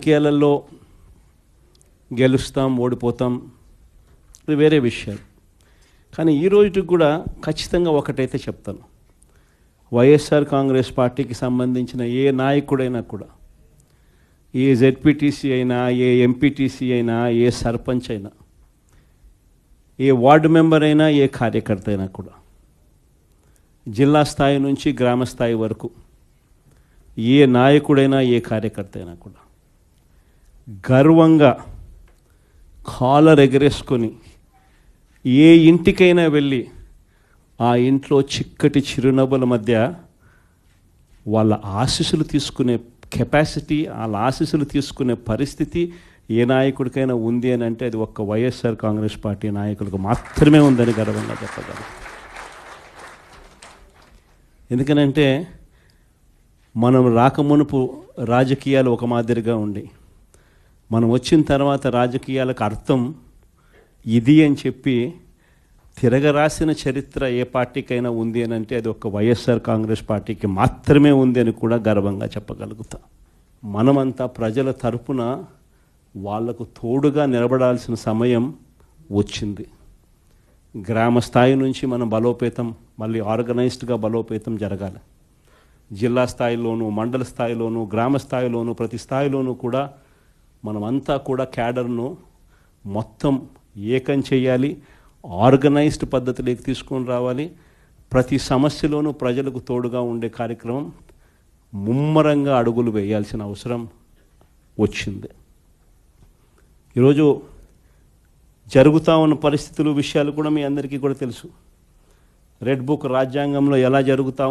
రాజకీయాలలో గెలుస్తాం ఓడిపోతాం. ఇది వేరే విషయాలు కానీ ఈ రోజుకి కూడా ఖచ్చితంగా ఒకటైతే చెప్తాను. వైఎస్ఆర్ కాంగ్రెస్ పార్టీకి సంబంధించిన ఏ నాయకుడైనా కూడా ఏ జెడ్పీటీసీ అయినా ఏ ఎంపీటీసీ అయినా ఏ సర్పంచ్ అయినా ఏ వార్డు మెంబర్ అయినా ఏ కార్యకర్త అయినా కూడా జిల్లా స్థాయి నుంచి గ్రామ స్థాయి వరకు ఏ నాయకుడైనా ఏ కార్యకర్త అయినా కూడా గర్వంగా కాలర్ ఎగరేసుకొని ఏ ఇంటికైనా వెళ్ళి ఆ ఇంట్లో చిక్కటి చిరునవ్వుల మధ్య వాళ్ళ ఆశీస్సులు తీసుకునే కెపాసిటీ వాళ్ళ ఆశీస్సులు తీసుకునే పరిస్థితి ఏ నాయకుడికైనా ఉంది అని అంటే అది ఒక్క వైఎస్ఆర్ కాంగ్రెస్ పార్టీ నాయకులకు మాత్రమే ఉందని గర్వంగా చెప్పగలరు ఎందుకనంటే మనం రాకమునుపు రాజకీయాలు ఒక మాదిరిగా ఉండి మనం వచ్చిన తర్వాత రాజకీయాలకు అర్థం ఇది అని చెప్పి తిరగరాసిన చరిత్ర ఏ పార్టీకైనా ఉంది అని అంటే అది ఒక వైఎస్ఆర్ కాంగ్రెస్ పార్టీకి మాత్రమే ఉంది అని కూడా గర్వంగా చెప్పగలుగుతా. మనమంతా ప్రజల తరపున వాళ్ళకు తోడుగా నిలబడాల్సిన సమయం వచ్చింది. గ్రామ స్థాయి నుంచి మనం బలోపేతం మళ్ళీ ఆర్గనైజ్డ్గా బలోపేతం జరగాలి. జిల్లా స్థాయిలోను మండల స్థాయిలోను గ్రామ స్థాయిలోను ప్రతి స్థాయిలోనూ కూడా మనమంతా కూడా క్యాడర్ను మొత్తం ఏకం చేయాలి ఆర్గనైజ్డ్ పద్ధతిలోకి తీసుకొని రావాలి. ప్రతి సమస్యలోనూ ప్రజలకు తోడుగా ఉండే కార్యక్రమం ముమ్మరంగా అడుగులు వేయాల్సిన అవసరం వచ్చింది. ఈరోజు జరుగుతూ ఉన్న పరిస్థితులు విషయాలు కూడా మీ అందరికీ కూడా తెలుసు. రెడ్ బుక్ రాజ్యాంగంలో ఎలా జరుగుతూ